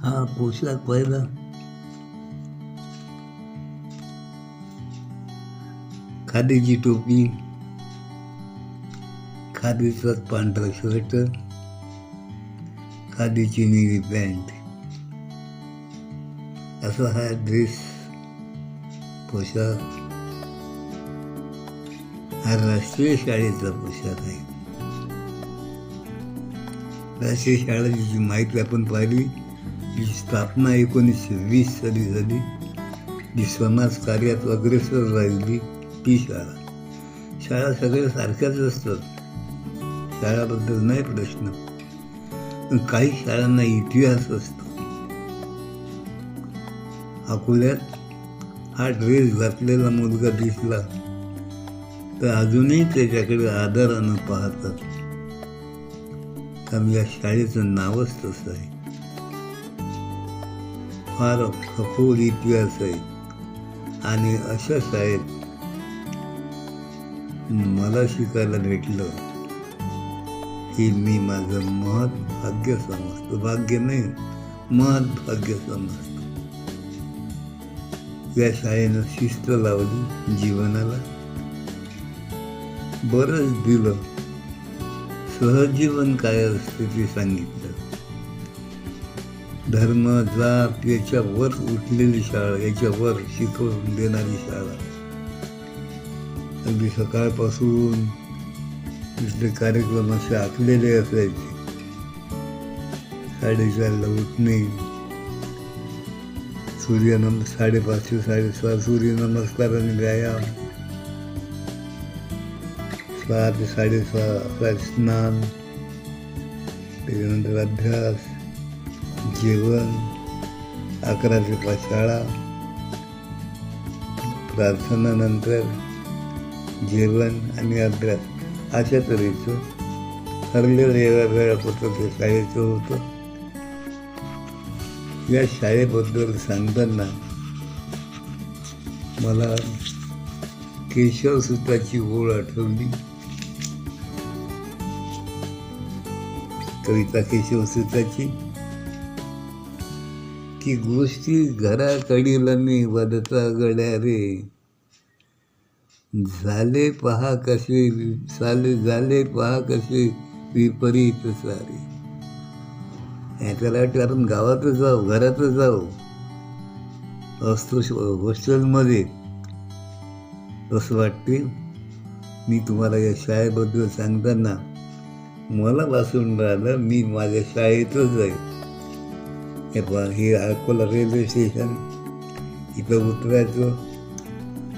हा पोशाख पाहिला. खादीची टोपी. खादीचा पांढरा शर्ट. खादीची निळी पॅन्ट. असा हा ड्रेस पोशाख. हा राष्ट्रीय शाळेचा पोशाख आहे. राष्ट्रीय शाळेची जी माहिती आपण पाहिली जी स्थापना एकोणीसशे वीस साली झाली. जी समाज कार्यात अग्रेसर राहिली ती शाळा. शाळा सगळ्या सारख्याच असतात. शाळाबद्दल नाही प्रश्न. पण काही शाळांना इतिहास असतो. अकोल्यात हा ड्रेस घातलेला मुलगा दिसला. तर अजूनही त्याच्याकडे आदरानं पाहतात. कारण या शाळेचं नावच तसं आहे. फार खफोल इतिहास आहे आणि अशा शाळेत मला शिकायला भेटलं हे मी माझं महत् भाग्य समजतो. भाग्य नाही महत् भाग्य समजतो. या शाळेनं शिस्त लावली जीवनाला. बरंच दिलं. सहजीवन काय असते ते सांगितलं. धर्म जात याच्यावर उठलेली शाळा याच्यावर शिकवून देणारी शाळा. अगदी सकाळपासून तिथले कार्यक्रम असे आखलेले असायचे. साडेचारला उठणे सूर्यनम साडेपाचशे साडेसहा सूर्यनमस्कार आणि व्यायाम. सहा ते साडेसहा स्नान त्याच्यानंतर अभ्यास. जेवण अकरा ते पाच शाळा प्रार्थनानंतर जेवण आणि अभ्यास अशा तऱ्हेचं. ठरलेलं वेळा वेळापत्रक शाळेचं होतं. या शाळेबद्दल सांगताना मला केशवसुताची ओळ आठवली. कविता केशवसुताची की गोष्टी घराकडील मी वदता गड्या रे. झाले पहा कसे झाले झाले पहा कसे विपरीत सारे. याच्याला वाटतं आपण गावातच जाऊ घरातच जाऊ असतो हॉस्टेलमध्ये. असं वाटते. मी तुम्हाला या शाळेबद्दल सांगताना मला वाचून राहिलं मी माझ्या शाळेतच जाईल अकोला रेल्वे स्टेशन इथं उतरायचं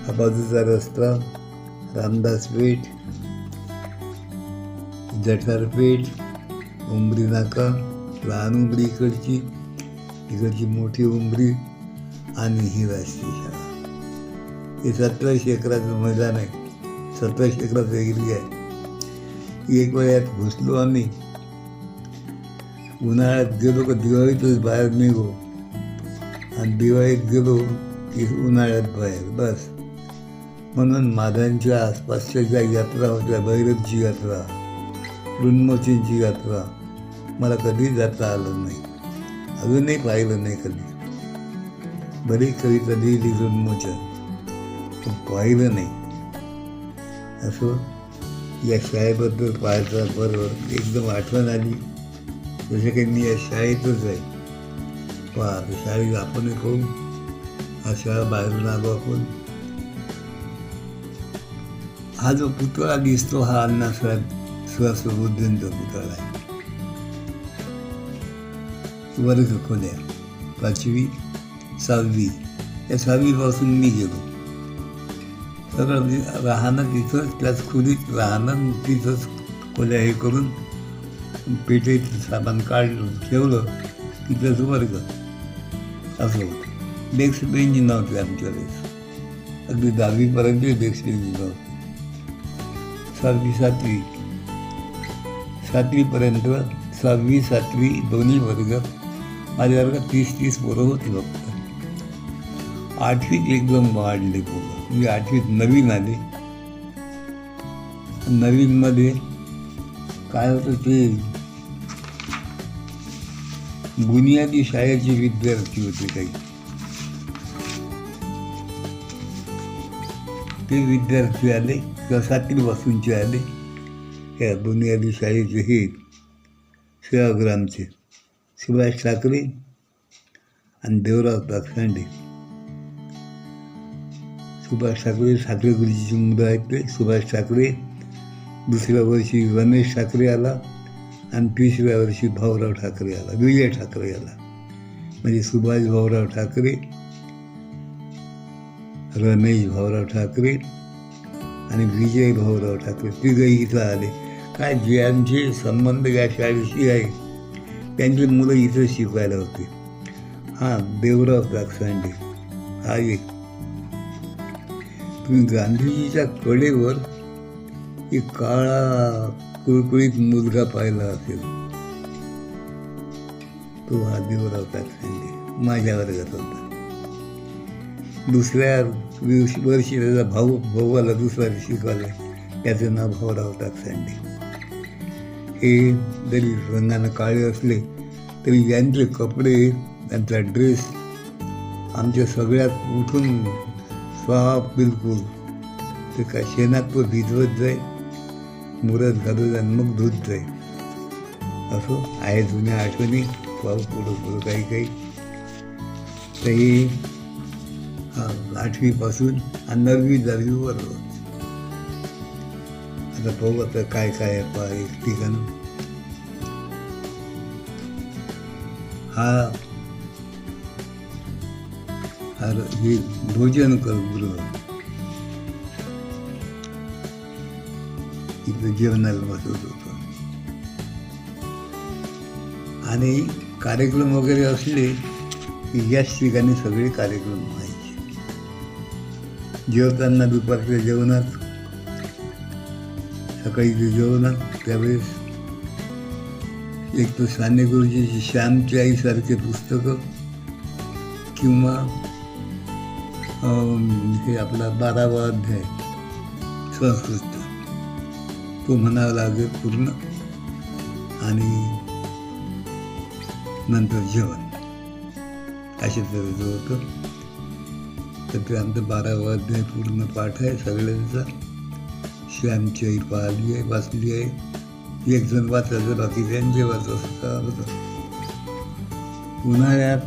हा बाजूचा रस्ता रामदास पेठ जठार उंबरी नाका लहान उंबरी इकडची इकडची मोठी उंबरी आणि ही राष्ट्रीय शाळा हे सतराशे एकराचं मैदान आहे सतराशे एकराचं एरिया आहे एक वेळात घुसलो आम्ही उन्हाळ्यात गेलो का दिवाळीतच बाहेर निघो. आणि दिवाळीत गेलो की उन्हाळ्यात बाहेर बस. म्हणून माधांच्या आसपासच्या ज्या यात्रा होत्या भैरवची यात्रा रुन्मोचींची यात्रा मला कधी जाता आलं नाही. अजूनही पाहिलं नाही कधी. बरी कविता लिहिली रुन्मोचन पण पाहिलं नाही. असं या शाळेबद्दल पाहायचं बरोबर एकदम आठवण आली. जसे काही मी या शाळेतच आहे पहा शाळेत आपण पाहू हा शाळा बाहेरून आलो आपण हा जो पुतळा दिसतो हा अण्णासाहेब सुहासबुद्धींचा पुतळा आहे वर्ग खोल्या पाचवी सहावी या सहावीपासून मी गेलो सगळं म्हणजे राहणं तिथंच त्याच खोलीत राहणं तिथंच खोल्या हे करून पेटेत सामान काढलं ठेवलं तिथंच वर्ग. असं होतं. डेस्क बेंच नव्हते आमच्या वेळेस. अगदी दहावीपर्यंत डेस्क बेंच नव्हते. सहावी सातवी. सातवीपर्यंत सहावी सातवी दोन्ही वर्ग. माझ्या वर्गात तीस तीस पोरं होती फक्त. आठवीत एकदम वाढले पोरं. मी आठवीत नवीन आले. नवीनमध्ये काय होतं ते? बुनियादी शाळेचे विद्यार्थी होते काही. ते विद्यार्थी आले कसातील वासूंचे आले या बुनियादी शाळेचे हे सेवाग्रामचे सुभाष ठाकरे आणि देवराव ताकसांडे सुभाष ठाकरे ठाकरे गुरुजीची मुलं आहेत ते. सुभाष ठाकरे दुसऱ्या वर्षी रमेश ठाकरे आला आणि तिसऱ्या वर्षी भाऊराव ठाकरे आला विजय ठाकरे आला. म्हणजे सुभाष भाऊराव ठाकरे रमेश भाऊराव ठाकरे आणि विजय भाऊराव ठाकरे तिघही इथं आले. काय ज्यांचे संबंध या शाळेशी आहे त्यांची मुलं इथं शिकवायला होते. हां देवराव दाक्षांडे हा एक. तुम्ही गांधीजीच्या कडेवर एक काळा कुळकुळीत मुलगा पाहिला असेल तो हा देवराव दाक्षांडे माझ्या वर्गात होता. दुसऱ्या दिवशी वर्षी त्याचा भाऊ भाऊ आला दुसऱ्या दिवशी शिकवायला त्याचं नाव भाऊराव दाक्षांडे हे जरी रंगानं काळे असले तरी यांचे कपडे त्यांचा ड्रेस आमच्या सगळ्यात उठून साफ बिलकुल ते काय शेणात तो भिजवत जाईल मुरत घालून आणि मग दूध जाय असं आहे जुन्या आठवणी. पाहू पुढं पुढं काही काही. तरी आठवीपासून आणि नववी दहावीवर आता पाहू आता काय काय आहे एक ठिकाण. हा हा भोजन कर इथं जेवणाला बसत होतो. आणि कार्यक्रम वगैरे असले की याच ठिकाणी सगळे कार्यक्रम व्हायचे. जेवताना दुपारच्या जेवणात सकाळीच्या जेवणात त्यावेळेस एक तर साने गुरुजीची श्यामची आईसारखे पुस्तकं किंवा हे आपला बारावा अध्याय संस्कृत. तो म्हणावं लागेल पूर्ण. आणि नंतर जेवण. अशा तऱ्हेचं होतं तर ते आमचं बारा अध्याय पूर्ण पाठ आहे सगळ्यांचा. श्यामची आई पाहिली आहे वाचली आहे. एक जण वाचायचं बाकी त्यांचे वाचत होतं उन्हाळ्यात